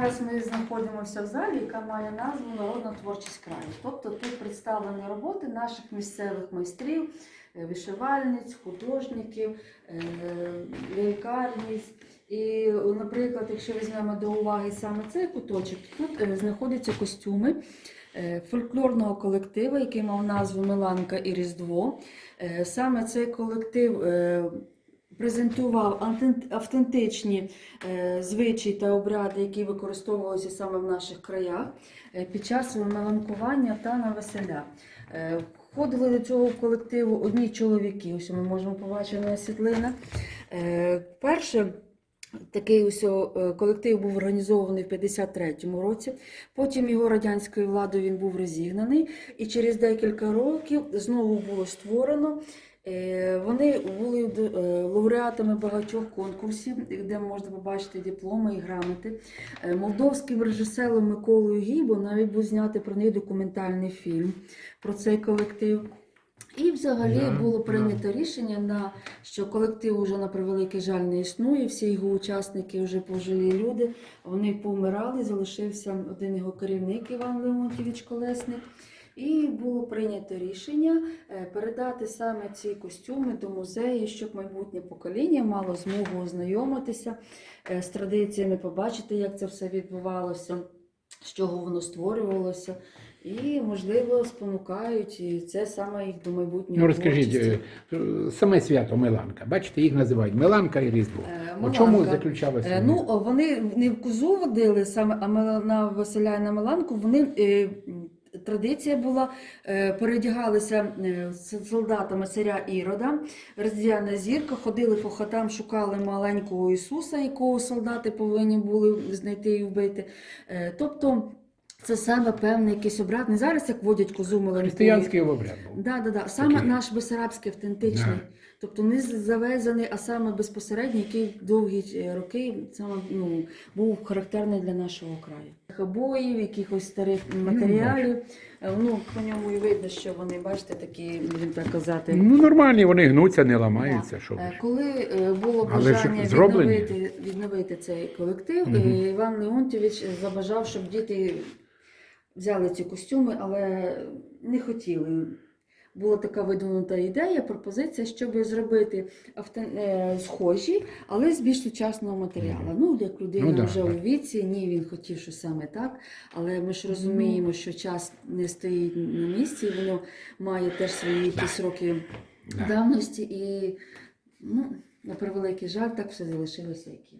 Зараз ми знаходимося в залі, яка має назву Народна творчість краю. Тобто тут представлені роботи наших місцевих майстрів, е, вишивальниць, художників, е, лялькарниць. І, наприклад, якщо візьмемо до уваги саме цей куточок, тут е, знаходяться костюми фольклорного колективу, який мав назву Миланка і Різдво. Саме цей колектив презентував автентичні е, звичаї та обряди, які використовувалися саме в наших краях е, під час меланкування та на веселя. Е, Входили до цього колективу одні чоловіки, ось ми можемо побачити на світлинах. Перше Такий ось колектив був організований в 53-му році. Потім його радянською владою він був розігнаний, і через декілька років знову було створено. Е, Вони були е, лауреатами багатьох конкурсів, де можна побачити дипломи і грамоти. Е, Молдовським режисером Миколою Гібо навіть був знятий про них документальний фільм про цей колектив. І взагалі Да, було прийнято рішення, на, що колектив вже на превеликий жаль не існує. Всі його учасники вже пожилі люди. Вони повмирали, залишився один його керівник Іван Леонтьєвич Колесник. І було прийнято рішення е, передати саме ці костюми до музею, щоб майбутнє покоління мало змогу ознайомитися е, з традиціями, побачити, як це все відбувалося, з чого воно створювалося. І, можливо, спонукають і це саме їх до майбутнього. Ну розкажіть, е, саме свято Миланка. Бачите, їх називають Миланка і Різдво. Е, У чому заключалося? Е, Ну, вони не в козу водили саме, а на Василя і на Миланку. Вони традиція була, передягалися солдатами царя Ірода, роздіяна зірка, ходили по хатам, шукали маленького Ісуса, якого солдати повинні були знайти і вбити. Тобто. Це саме певний якийсь обряд. Не зараз як водять козу Миланку. Християнський обряд був. Да, да, да. Саме Такий. наш бесарабський автентичний. Да. Тобто не завезений, а саме безпосередньо, який довгі е, роки саме, ну, був характерний для нашого краю. Обоїв, якихось старих матеріалів. Е, Ну, по ньому і видно, що вони, бачите, такі, будемо так казати. Ну нормальні, вони гнуться, не ламаються. Що ви Е, ж. Коли е, було Але ж бажання зроблені. відновити, відновити цей колектив, Мгм. е, Іван Леонтьович забажав, щоб діти взяли ці костюми, але не хотіли. Була така видвинута ідея, пропозиція, щоб зробити авто, е, схожі, але з більш сучасного матеріалу. Мгм. Ну, як людина Ну, да, вже так. у віці, ні, він хотів, що саме так. Але ми ж розуміємо, що час не стоїть на місці, і воно має теж свої якісь роки Да. давності, і ну, на превеликий жаль, так все залишилося, як є.